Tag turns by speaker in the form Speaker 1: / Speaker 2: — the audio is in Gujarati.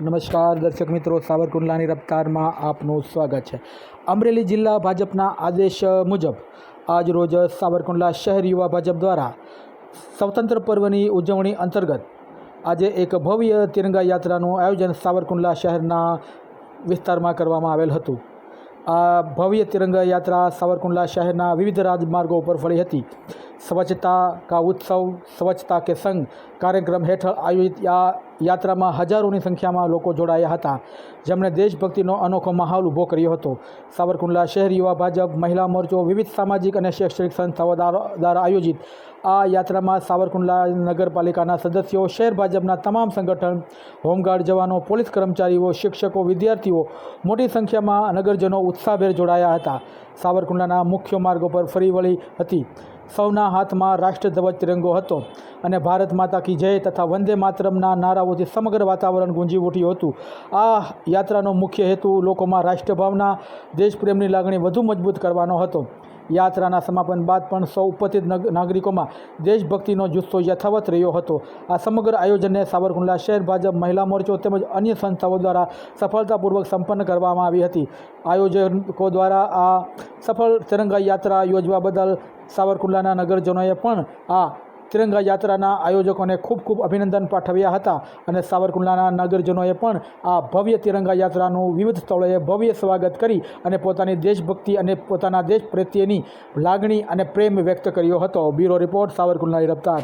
Speaker 1: નમસ્કાર, દર્શક મિત્રો, સાવરકુંડલાની રફતારમાં આપનું સ્વાગત છે. અમરેલી જિલ્લા ભાજપના આદેશ મુજબ આજ રોજ સાવરકુંડલા શહેર યુવા ભાજપ દ્વારા સ્વતંત્ર પર્વની ઉજવણી અંતર્ગત આજે એક ભવ્ય તિરંગા યાત્રાનું આયોજન સાવરકુંડલા શહેરના વિસ્તારમાં કરવામાં આવેલ હતું. આ ભવ્ય તિરંગા યાત્રા સાવરકુંડલા શહેરના વિવિધ રાજમાર્ગો ઉપર ફળી હતી. સ્વચ્છતા કા ઉત્સવ, સ્વચ્છતા કે સંઘ કાર્યક્રમ હેઠળ આયોજિત આ યાત્રામાં હજારોની સંખ્યામાં લોકો જોડાયા હતા. જેમણે દેશભક્તિનો અનોખો માહોલ ઊભો કર્યો હતો. સાવરકુંડલા શહેર યુવા ભાજપ, મહિલા મોરચો, વિવિધ સામાજિક અને શૈક્ષણિક સંસ્થાઓ દ્વારા દ્વારા આયોજિત આ યાત્રામાં સાવરકુંડલા નગરપાલિકાના સદસ્યો, શહેર ભાજપના તમામ સંગઠન, હોમગાર્ડ જવાનો, પોલીસ કર્મચારીઓ, શિક્ષકો, વિદ્યાર્થીઓ મોટી સંખ્યામાં નગરજનો ઉત્સાહભેર જોડાયા હતા. સાવરકુંડલાના મુખ્ય માર્ગો પર ફરી વળી હતી. સૌના હાથમાં રાષ્ટ્રધ્વજ તિરંગો હતો અને ભારત માતા કી જય તથા વંદે માતરમના નારાઓથી સમગ્ર વાતાવરણ ગુંજી ઉઠ્યું હતું. આ યાત્રાનો મુખ્ય હેતુ લોકોમાં રાષ્ટ્રભાવના, દેશપ્રેમની લાગણી વધુ મજબૂત કરવાનો હતો. યાત્રાના સમાપન બાદ પણ સૌ ઉપસ્થિત નાગરિકોમાં દેશભક્તિનો જુસ્સો યથાવત રહ્યો હતો. આ સમગ્ર આયોજનને સાવરકુંડલા શહેર ભાજપ મહિલા મોરચો તેમજ અન્ય સંસ્થાઓ દ્વારા સફળતાપૂર્વક સંપન્ન કરવામાં આવી હતી. આયોજકો દ્વારા આ સફળ તિરંગા યાત્રા યોજવા બદલ સાવરકુંડલાના નગરજનોએ પણ આ તિરંગા યાત્રાના આયોજકોને ખૂબ ખૂબ અભિનંદન પાઠવ્યા હતા અને સાવરકુંડલાના નગરજનોએ પણ આ ભવ્ય તિરંગા યાત્રાનું વિવિધ સ્થળોએ ભવ્ય સ્વાગત કરી અને પોતાની દેશભક્તિ અને પોતાના દેશ પ્રત્યેની લાગણી અને પ્રેમ વ્યક્ત કર્યો હતો. બ્યુરો રિપોર્ટ, સાવરકુંડલાની રફતાર.